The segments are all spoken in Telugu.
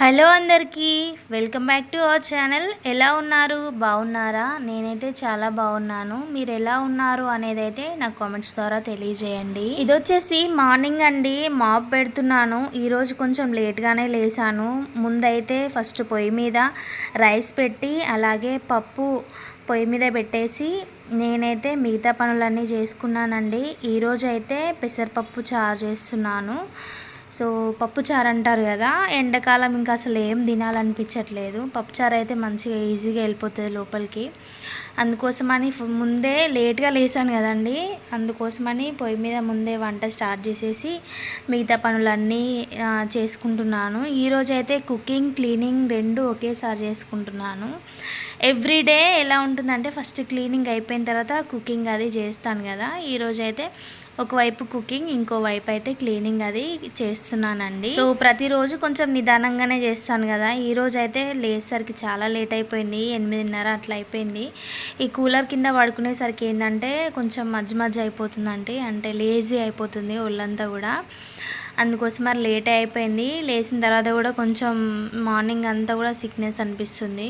హలో అందరికీ welcome back to our channel. ఎలా ఉన్నారు? బాగున్నారా? నేనైతే చాలా బాగున్నాను. మీరు ఎలా ఉన్నారు అనేది అయితే నాకు కామెంట్స్ ద్వారా తెలియజేయండి. ఇది వచ్చేసి మార్నింగ్ అండి. మాప్ పెడుతున్నాను. ఈరోజు కొంచెం లేట్గానే లేసాను. ముందైతే ఫస్ట్ పొయ్యి మీద రైస్ పెట్టి అలాగే పప్పు పొయ్యి మీద పెట్టేసి నేనైతే మిగతా పనులన్నీ చేసుకున్నానండి. ఈరోజైతే పెసరపప్పు చారు చేస్తున్నాను. సో పప్పుచారు అంటారు కదా ఎండాకాలం ఇంకా అసలు ఏం తినాలనిపించట్లేదు. పప్పుచారు అయితే మంచిగా ఈజీగా వెళ్ళిపోతుంది లోపలికి. అందుకోసమని ముందే లేట్గా లేసాను కదండి. అందుకోసమని పొయ్యి మీద ముందే వంట స్టార్ట్ చేసేసి మిగతా పనులన్నీ చేసుకుంటున్నాను. ఈరోజు అయితే కుకింగ్ క్లీనింగ్ రెండు ఒకేసారి చేసుకుంటున్నాను. ఎవ్రీడే ఎలా ఉంటుందంటే ఫస్ట్ క్లీనింగ్ అయిపోయిన తర్వాత కుకింగ్ అది చేస్తాను కదా. ఈరోజు అయితే ఒకవైపు కుకింగ్ ఇంకో వైపు అయితే క్లీనింగ్ అది చేస్తున్నానండి. సో ప్రతిరోజు కొంచెం నిదానంగానే చేస్తాను కదా. ఈ రోజు అయితే లేసరికి చాలా లేట్ అయిపోయింది. ఎనిమిదిన్నర అట్లా అయిపోయింది. ఈ కూలర్ కింద పడుకునేసరికి ఏంటంటే కొంచెం మధ్య మధ్య అయిపోతుందండి. అంటే లేజీ అయిపోతుంది ఒళ్ళంతా కూడా. అందుకోసం మరి లేట్ అయిపోయింది. లేచిన తర్వాత కూడా కొంచెం మార్నింగ్ అంతా కూడా సిక్నెస్ అనిపిస్తుంది.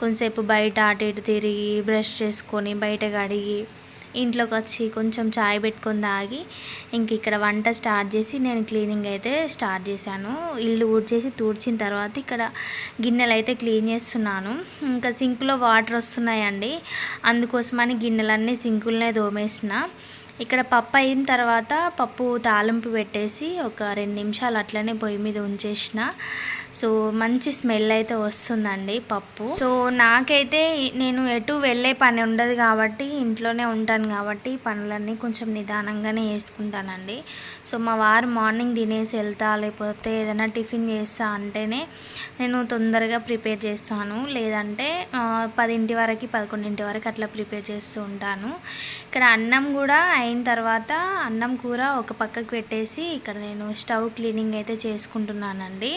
కొంచెంసేపు బయట అటు ఇటు తిరిగి బ్రష్ చేసుకొని బయట కడిగి ఇంట్లోకి వచ్చి కొంచెం చాయ్ పెట్టుకొని తాగి ఇంక ఇక్కడ వంట స్టార్ట్ చేసి నేను క్లీనింగ్ అయితే స్టార్ట్ చేశాను. ఇల్లు ఊడ్చేసి తూడ్చిన తర్వాత ఇక్కడ గిన్నెలు అయితే క్లీన్ చేస్తున్నాను. ఇంకా సింక్లో వాటర్ వస్తున్నాయండి. అందుకోసమని గిన్నెలన్నీ సింకులనే దోమేసిన ఇక్కడ పప్పు అయిన తర్వాత పప్పు తాలింపు పెట్టేసి ఒక రెండు నిమిషాలు అట్లనే పొయ్యి మీద ఉంచేసిన. సో మంచి స్మెల్ అయితే వస్తుందండి పప్పు. సో నాకైతే నేను ఎటు వెళ్ళే పని ఉండదు కాబట్టి ఇంట్లోనే ఉంటాను కాబట్టి పనులన్నీ కొంచెం నిదానంగానే వేసుకుంటానండి సో మా వారు మార్నింగ్ తినేసి వెళ్తా లేకపోతే ఏదైనా టిఫిన్ చేస్తా అంటేనే నేను తొందరగా ప్రిపేర్ చేస్తాను. లేదంటే పదింటి వరకు పదకొండింటి వరకు అట్లా ప్రిపేర్ చేస్తూ ఉంటాను. ఇక్కడ అన్నం కూడా అయిన తర్వాత అన్నం కూర ఒక పక్కకు పెట్టేసి ఇక్కడ నేను స్టవ్ క్లీనింగ్ అయితే చేసుకుంటున్నానండి.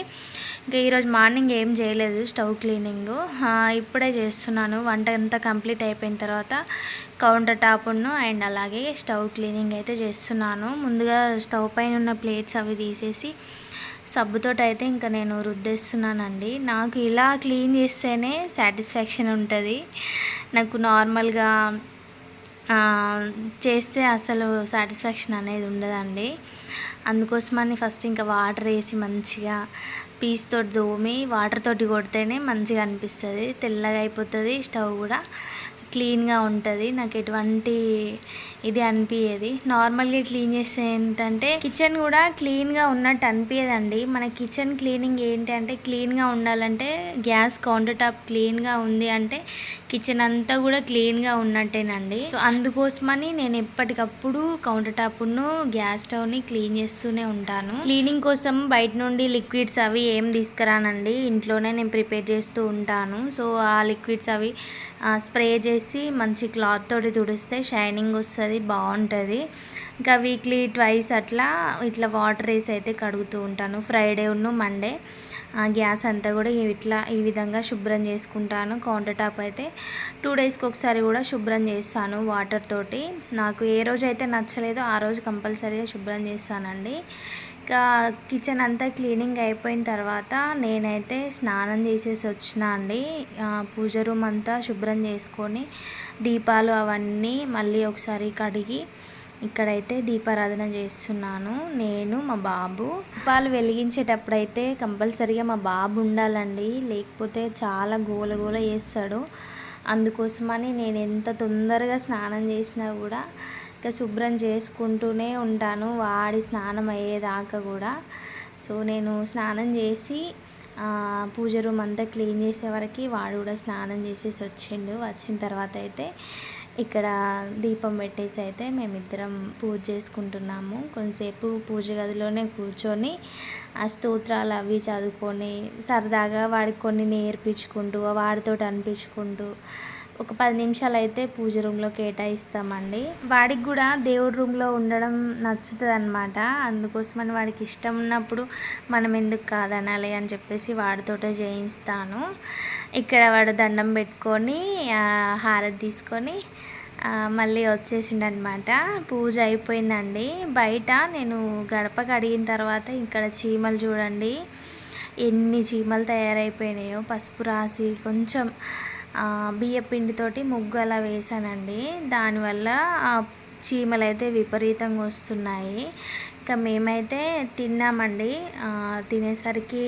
ఇంకా ఈరోజు మార్నింగ్ ఏం చేయలేదు స్టవ్ క్లీనింగ్. ఇప్పుడే చేస్తున్నాను. వంట అంతా కంప్లీట్ అయిపోయిన తర్వాత కౌంటర్ టాప్ను అండ్ అలాగే స్టవ్ క్లీనింగ్ అయితే చేస్తున్నాను. ముందుగా స్టవ్ పైన ఉన్న ప్లేట్స్ అవి తీసేసి సబ్బుతోటి అయితే ఇంకా నేను రుద్దేస్తున్నానండి. నాకు ఇలా క్లీన్ చేస్తేనే సాటిస్ఫాక్షన్ ఉంటుంది. నాకు నార్మల్గా చేస్తే అసలు సాటిస్ఫాక్షన్ అనేది ఉండదండి. అందుకోసమని ఫస్ట్ ఇంకా వాటర్ వేసి మంచిగా పీస్ తోటి దోమి వాటర్ తోటి కొడితేనే మంచిగా అనిపిస్తుంది. తెల్లగా అయిపోతుంది స్టవ్ కూడా. క్లీన్గా ఉంటుంది. నాకు ఎటువంటి ఇది అనిపించేది నార్మల్గా క్లీన్ చేస్తే ఏంటంటే కిచెన్ కూడా క్లీన్గా ఉన్నట్టు అనిపించదండి మన కిచెన్ క్లీనింగ్ ఏంటి అంటే క్లీన్గా ఉండాలంటే గ్యాస్ కౌంటర్ టాప్ క్లీన్గా ఉంది అంటే కిచెన్ అంతా కూడా క్లీన్గా ఉన్నట్టేనండి. సో అందుకోసమని నేను ఎప్పటికప్పుడు కౌంటర్ టాప్ను గ్యాస్ స్టవ్ని క్లీన్ చేస్తూనే ఉంటాను. క్లీనింగ్ కోసం బయట నుండి లిక్విడ్స్ అవి ఏం తీసుకురానండి. ఇంట్లోనే నేను ప్రిపేర్ చేస్తూ ఉంటాను. సో ఆ లిక్విడ్స్ అవి స్ప్రే చేసి మంచి క్లాత్ తోటి తుడిస్తే షైనింగ్ వస్తుంది బాగుంటుంది. ఇంకా వీక్లీ ట్వైస్ అట్లా ఇట్లా వాటర్ వేసి అయితే కడుగుతూ ఉంటాను. ఫ్రైడే ఉన్న మండే గ్యాస్ అంతా కూడా ఇట్లా ఈ విధంగా శుభ్రం చేసుకుంటాను. కౌంటర్ టాప్ అయితే టూ డేస్కి ఒకసారి కూడా శుభ్రం చేస్తాను వాటర్ తోటి. నాకు ఏ రోజు అయితే నచ్చలేదో ఆ రోజు కంపల్సరీగా శుభ్రం చేస్తానండి. ఇంకా కిచెన్ అంతా క్లీనింగ్ అయిపోయిన తర్వాత నేనైతే స్నానం చేసేసి వచ్చిన అండి. పూజ రూమ్ అంతా శుభ్రం చేసుకొని దీపాలు అవన్నీ మళ్ళీ ఒకసారి కడిగి ఇక్కడైతే దీపారాధన చేస్తున్నాను. నేను మా బాబు. దీపాలు వెలిగించేటప్పుడైతే కంపల్సరిగా కంపల్సరీగా మా బాబు ఉండాలండి. లేకపోతే చాలా గోల గోల చేస్తాడు. అందుకోసమని నేను ఎంత తొందరగా స్నానం చేసినా కూడా ఇంకా శుభ్రం చేసుకుంటూనే ఉంటాను వాడి స్నానం అయ్యేదాకా కూడా. సో నేను స్నానం చేసి పూజ రూమ్ అంతా క్లీన్ చేసే వరకు వాడు కూడా స్నానం చేసేసి వచ్చిండు. వచ్చిన తర్వాత అయితే ఇక్కడ దీపం పెట్టేసి అయితే మేమిద్దరం పూజ చేసుకుంటున్నాము. కొంతసేపు పూజ గదిలోనే కూర్చొని ఆ స్తోత్రాలు అవి చదువుకొని సరదాగా వాడికి కొన్ని నేర్పించుకుంటూ వాడితో అనిపించుకుంటూ ఒక పది నిమిషాలు అయితే పూజ రూమ్లో కేటాయిస్తామండి. వాడికి కూడా దేవుడి రూమ్లో ఉండడం నచ్చుతుంది అనమాట అందుకోసమని వాడికి ఇష్టం ఉన్నప్పుడు మనం ఎందుకు కాదనాలి అని చెప్పేసి వాడితోటే చేయిస్తాను ఇక్కడ వాడు దండం పెట్టుకొని హారతి తీసుకొని మళ్ళీ వచ్చేసిండనమాట పూజ అయిపోయిందండి. బయట నేను గడప కడిగిన తర్వాత ఇక్కడ చీమలు చూడండి. ఎన్ని చీమలు తయారైపోయినాయో పసుపు రాసి కొంచెం బియ్య పిండితోటి ముగ్గు అలా వేసానండి. దానివల్ల చీమలు అయితే విపరీతంగా వస్తున్నాయి. ఇంకా మేమైతే తిన్నామండి. తినేసరికి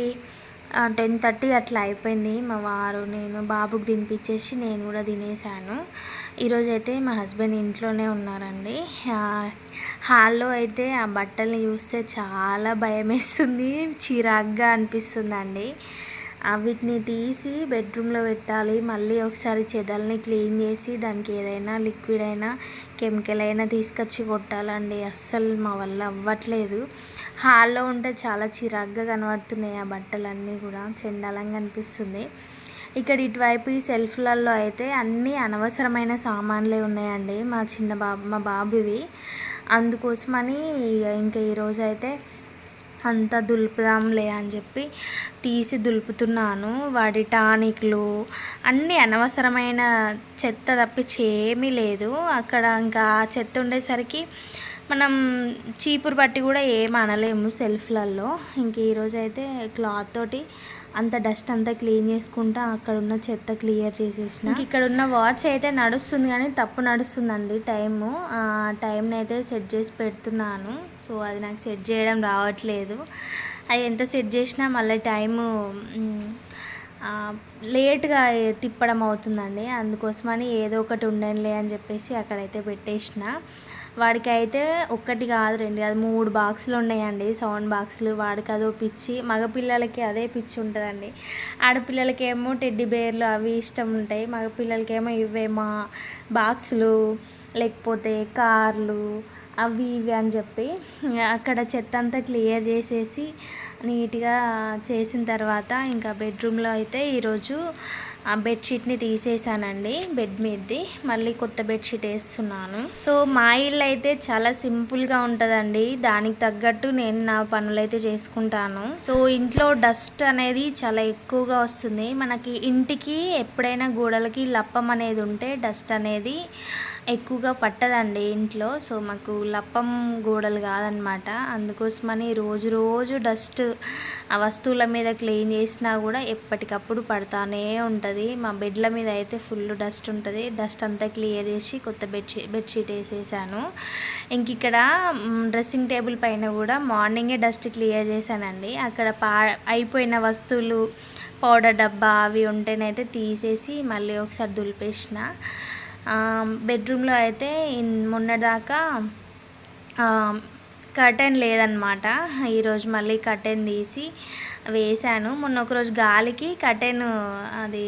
టెన్ థర్టీ అట్లా అయిపోయింది. మా వారు నేను బాబుకి తినిపించేసి నేను కూడా తినేసాను. ఈరోజు అయితే మా హస్బెండ్ ఇంట్లోనే ఉన్నారండి. హాల్లో అయితే ఆ బట్టల్ని చూస్తే చాలా భయం వేస్తుంది చిరాగ్గా అనిపిస్తుందండి. వీటిని తీసి బెడ్రూమ్లో పెట్టాలి. మళ్ళీ ఒకసారి చెదల్ని క్లీన్ చేసి దానికి ఏదైనా లిక్విడ్ అయినా కెమికల్ అయినా తీసుకొచ్చి కొట్టాలండి. అస్సలు మా వల్ల అవ్వట్లేదు. హాల్లో ఉంటే చాలా చిరాగ్గా కనబడుతున్నాయి ఆ బట్టలన్నీ కూడా. చెండాలంగా అనిపిస్తుంది. ఇక్కడ ఇటువైపు ఈ సెల్ఫ్లలో అయితే అన్నీ అనవసరమైన సామాన్లే ఉన్నాయండి. మా చిన్న బాబు మా బాబువి. అందుకోసమని ఇంకా ఈరోజైతే అయితే అంతా దులుపుదాంలే అని చెప్పి తీసి దులుపుతున్నాను. వాడి టానిక్లు అన్నీ అనవసరమైన చెత్త తప్పించి ఏమీ లేదు. అక్కడ ఇంకా ఆ చెత్త ఉండేసరికి మనం చీపురు బట్టి కూడా ఏం అనలేము సెల్ఫ్లలో. ఇంక ఈరోజు అయితే క్లాత్ తోటి అంత డస్ట్ అంతా క్లీన్ చేసుకుంటా అక్కడ ఉన్న చెత్త క్లియర్ చేసేసిన. ఇక్కడ ఉన్న వాచ్ అయితే నడుస్తుంది కానీ తప్పు నడుస్తుందండి టైము. టైంని అయితే సెట్ చేసి పెడుతున్నాను. సో అది నాకు సెట్ చేయడం రావట్లేదు. అది ఎంత సెట్ చేసినా మళ్ళీ టైము లేట్గా తిప్పడం అవుతుందండి. అందుకోసమని ఏదో ఒకటి ఉండండిలే అని చెప్పేసి అక్కడైతే పెట్టేసిన. వాడికి అయితే ఒక్కటి కాదు రెండు కాదు మూడు బాక్సులు ఉన్నాయండి సౌండ్ బాక్సులు వాడికి అదో పిచ్చి మగపిల్లలకి అదే పిచ్చి ఉంటుందండి. ఆడపిల్లలకేమో టెడ్డి బేర్లు అవి ఇష్టం ఉంటాయి మగపిల్లలకేమో ఇవే మా బాక్సులు లేకపోతే కార్లు అవి ఇవి అని చెప్పి అక్కడ చెత్త అంతా క్లియర్ చేసేసి నీట్గా చేసిన తర్వాత ఇంకా బెడ్రూమ్లో అయితే ఈరోజు ఆ బెడ్షీట్ని తీసేసానండి బెడ్ మీదది. మళ్ళీ కొత్త బెడ్షీట్ వేస్తున్నాను. సో మా ఇల్లు అయితే చాలా సింపుల్గా ఉంటుందండి. దానికి తగ్గట్టు నేను నా పనులైతే చేసుకుంటాను. సో ఇంట్లో డస్ట్ అనేది చాలా ఎక్కువగా వస్తుంది. మనకి ఇంటికి ఎప్పుడైనా గోడలకి లప్పం అనేది ఉంటే డస్ట్ అనేది ఎక్కువగా పట్టదండి ఇంట్లో. సో మాకు లప్పం గోడలు కాదనమాట. అందుకోసమని రోజు రోజు డస్ట్ ఆ వస్తువుల మీద క్లీన్ చేసినా కూడా ఎప్పటికప్పుడు పడతానే ఉంటుంది. మా బెడ్ల మీద అయితే ఫుల్ డస్ట్ ఉంటుంది. డస్ట్ అంతా క్లియర్ చేసి కొత్త బెడ్షీట్ బెడ్షీట్ వేసేసాను. ఇంక ఇక్కడ డ్రెస్సింగ్ టేబుల్ పైన కూడా మార్నింగే డస్ట్ క్లియర్ చేశానండి. అక్కడ పా అయిపోయిన వస్తువులు పౌడర్ డబ్బా అవి ఉంటేనైతే తీసేసి మళ్ళీ ఒకసారి దులిపేసిన. బెడ్రూమ్లో అయితే ఇన్- మొన్నటిదాకా కర్టెన్ లేదనమాట ఈరోజు మళ్ళీ కర్టెన్ తీసి వేశాను. మొన్న ఒకరోజు గాలికి కర్టెన్ అది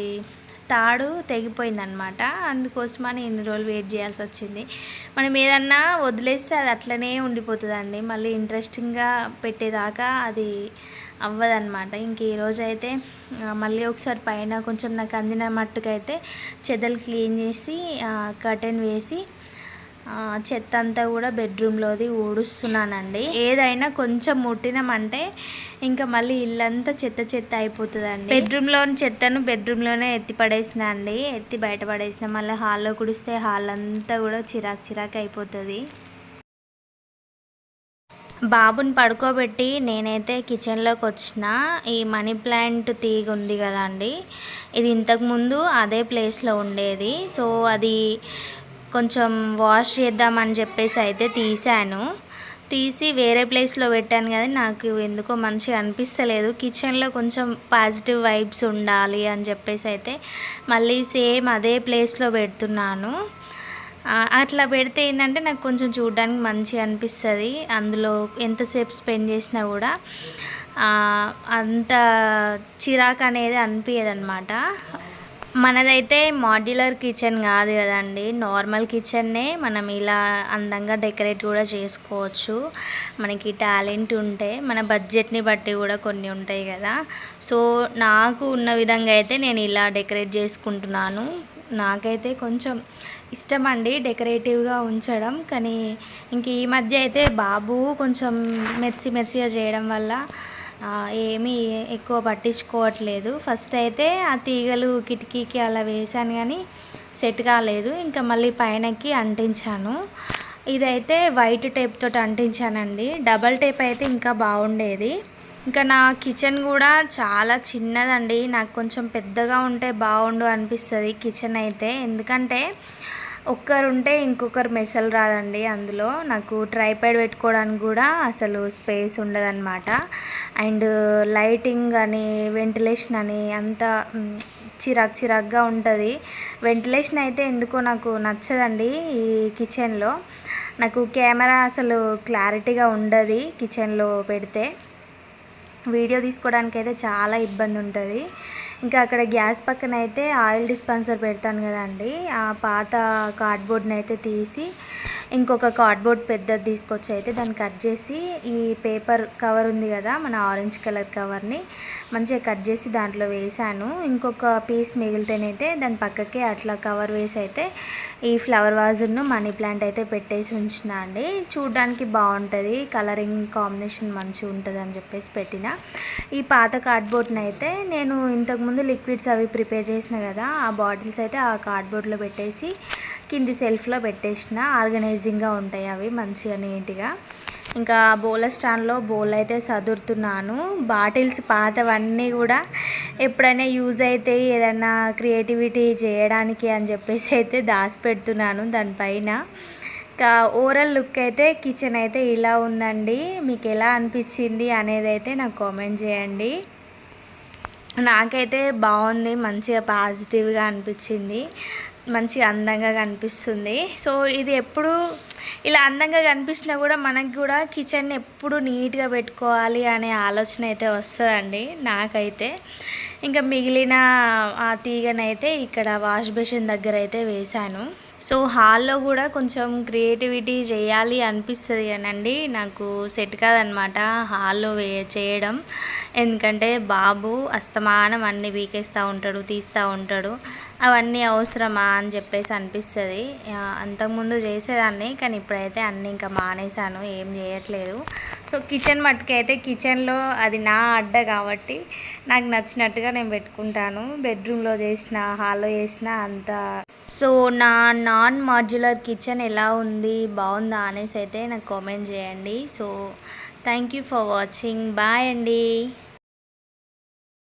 తాడు తెగిపోయిందనమాట. అందుకోసమని ఇన్ని రోజులు వెయిట్ చేయాల్సి వచ్చింది. మనం ఏదన్నా వదిలేస్తే అది అట్లనే ఉండిపోతుందండి. మళ్ళీ ఇంట్రెస్టింగ్గా పెట్టేదాకా అది అవ్వదనమాట. ఇంక ఈరోజు అయితే మళ్ళీ ఒకసారి పైన కొంచెం నాకు అందిన మట్టుకైతే చెదలు క్లీన్ చేసి కర్టెన్ వేసి చెత్త అంతా కూడా బెడ్రూమ్లోది ఊడుస్తున్నానండి. ఏదైనా కొంచెం ముట్టినామంటే ఇంకా మళ్ళీ ఇల్లంతా చెత్త చెత్త అయిపోతుందండి. బెడ్రూమ్లోని చెత్తను బెడ్రూమ్లోనే ఎత్తి పడేసిన అండి. ఎత్తి బయట పడేసిన మళ్ళీ హాల్లో కుడిస్తే హాల్ అంతా కూడా చిరాకు చిరాకు అయిపోతుంది. బాబుని పడుకోబెట్టి నేనైతే కిచెన్లోకి వచ్చిన. ఈ మనీ ప్లాంట్ తీగ ఉంది కదా అండి ఇది ఇంతకుముందు అదే ప్లేస్లో ఉండేది. సో అది కొంచెం వాష్ చేద్దామని చెప్పేసి అయితే తీసాను తీసి వేరే ప్లేస్లో పెట్టాను కానీ నాకు ఎందుకో మంచిగా అనిపిస్తలేదు. కిచెన్లో కొంచెం పాజిటివ్ వైబ్స్ ఉండాలి అని చెప్పేసి అయితే మళ్ళీ సేమ్ అదే ప్లేస్లో పెడుతున్నాను. అట్లా పెడితే ఏంటంటే నాకు కొంచెం చూడడానికి మంచిగా అనిపిస్తుంది. అందులో ఎంతసేపు స్పెండ్ చేసినా కూడా అంత చిరాకు అనేది అనిపించదు అనమాట మనదైతే మాడ్యులర్ కిచెన్ కాదు కదండి. నార్మల్ కిచెన్నే మనం ఇలా అందంగా డెకరేట్ కూడా చేసుకోవచ్చు. మనకి టాలెంట్ ఉంటే మన బడ్జెట్ని బట్టి కూడా కొన్ని ఉంటాయి కదా. సో నాకు ఉన్న విధంగా అయితే నేను ఇలా డెకరేట్ చేసుకుంటున్నాను. నాకైతే కొంచెం ఇష్టం అండి డెకరేటివ్గా ఉంచడం. కానీ ఇంక ఈ మధ్య అయితే బాబు కొంచెం మెర్సి మెర్సీగా చేయడం వల్ల ఏమీ ఎక్కువ పట్టించుకోవట్లేదు. ఫస్ట్ అయితే ఆ తీగలు కిటికీకి అలా వేసాను కానీ సెట్ కాలేదు. ఇంకా మళ్ళీ పైనకి అంటించాను. ఇదైతే వైట్ టేప్ తోటి అంటించానండి. డబల్ టేప్ అయితే ఇంకా బాగుండేది. ఇంకా నా కిచెన్ కూడా చాలా చిన్నదండి. నాకు కొంచెం పెద్దగా ఉంటే బాగుండు అనిపిస్తుంది కిచెన్ అయితే. ఎందుకంటే ఒక్కరు ఉంటే ఇంకొకరు మెసలు రాదండి అందులో. నాకు ట్రైపాడ్ పెట్టుకోవడానికి కూడా అసలు స్పేస్ ఉండదన్నమాట. అండ్ లైటింగ్ అని వెంటిలేషన్ అని అంత మ్, చిరాక్ చిరాక్గా ఉంటుంది. వెంటిలేషన్ అయితే ఎందుకో నాకు నచ్చదండి ఈ కిచెన్లో. నాకు కెమెరా అసలు క్లారిటీగా ఉండదు కిచెన్లో పెడితే. వీడియో తీసుకోవడానికి అయితే చాలా ఇబ్బంది ఉంటుంది ఇంకా అక్కడ గ్యాస్ పక్కన అయితే ఆయిల్ డిస్పెన్సర్ పెడతాను కదండి. ఆ పాత కార్డ్బోర్డ్ని అయితే తీసి ఇంకొక కార్డ్బోర్డ్ పెద్దది తీసుకొచ్చి అయితే దాన్ని కట్ చేసి ఈ పేపర్ కవర్ ఉంది కదా మన ఆరెంజ్ కలర్ కవర్ని మంచిగా కట్ చేసి దాంట్లో వేసాను ఇంకొక పీస్ మిగిలితేనైతే దాని పక్కకే అట్లా కవర్ వేసి అయితే ఈ ఫ్లవర్ వాజును మనీ ప్లాంట్ అయితే పెట్టేసి ఉంచిన అండి. చూడడానికి బాగుంటుంది కలరింగ్ కాంబినేషన్ మంచిగా ఉంటుంది అని చెప్పేసి పెట్టిన. ఈ పాత కార్డ్బోర్డ్ని అయితే నేను ఇంతకుముందు లిక్విడ్స్ అవి ప్రిపేర్ చేసిన కదా ఆ బాటిల్స్ అయితే ఆ కార్డ్బోర్డ్లో పెట్టేసి కింది సెల్ఫ్లో పెట్టేసిన. ఆర్గనైజింగ్గా ఉంటాయి అవి మంచిగా నీట్గా. ఇంకా బోల స్టాండ్లో బోల్ అయితే సదురుతున్నాను. బాటిల్స్ పాతవన్నీ కూడా ఎప్పుడైనా యూజ్ అయితే ఏదన్నా క్రియేటివిటీ చేయడానికి అని చెప్పేసి అయితే దాచి పెడుతున్నాను దానిపైన. ఇంకా ఓవరాల్ లుక్ అయితే కిచెన్ అయితే ఇలా ఉందండి. మీకు ఎలా అనిపించింది అనేది అయితే నాకు కామెంట్ చేయండి. నాకైతే బాగుంది మంచిగా పాజిటివ్గా అనిపించింది. మంచిగా అందంగా కనిపిస్తుంది. సో ఇది ఎప్పుడు ఇలా అందంగా కనిపించినా కూడా మనకి కూడా కిచెన్ ఎప్పుడు నీట్గా పెట్టుకోవాలి అనే ఆలోచన అయితే వస్తుందండి నాకైతే. ఇంకా మిగిలిన ఆ తీగనైతే ఇక్కడ వాష్ బేసిన్ దగ్గర అయితే వేశాను. సో హాల్లో కూడా కొంచెం క్రియేటివిటీ చేయాలి అనిపిస్తుంది కానండి నాకు సెట్ కాదనమాట హాల్లో వే చేయడం. ఎందుకంటే బాబు అస్తమానం అన్నీ వీకేస్తూ ఉంటాడు తీస్తూ ఉంటాడు. అవన్నీ అవసరమా అని చెప్పేసి అనిపిస్తుంది. అంతకుముందు చేసేదాన్ని కానీ ఇప్పుడైతే అన్నీ ఇంకా మానేశాను ఏం చేయట్లేదు. సో కిచెన్ మట్టుకైతే కిచెన్లో అది నా అడ్డ కాబట్టి నాకు నచ్చినట్టుగా నేను పెట్టుకుంటాను. బెడ్రూమ్లో చేసిన హాల్లో చేసిన అంత. సో నా నాన్ మాడ్యులర్ కిచెన్ ఎలా ఉంది బాగుందా అనేసి అయితే నాకు కామెంట్ చేయండి. So thank you for watching. Bye అండి.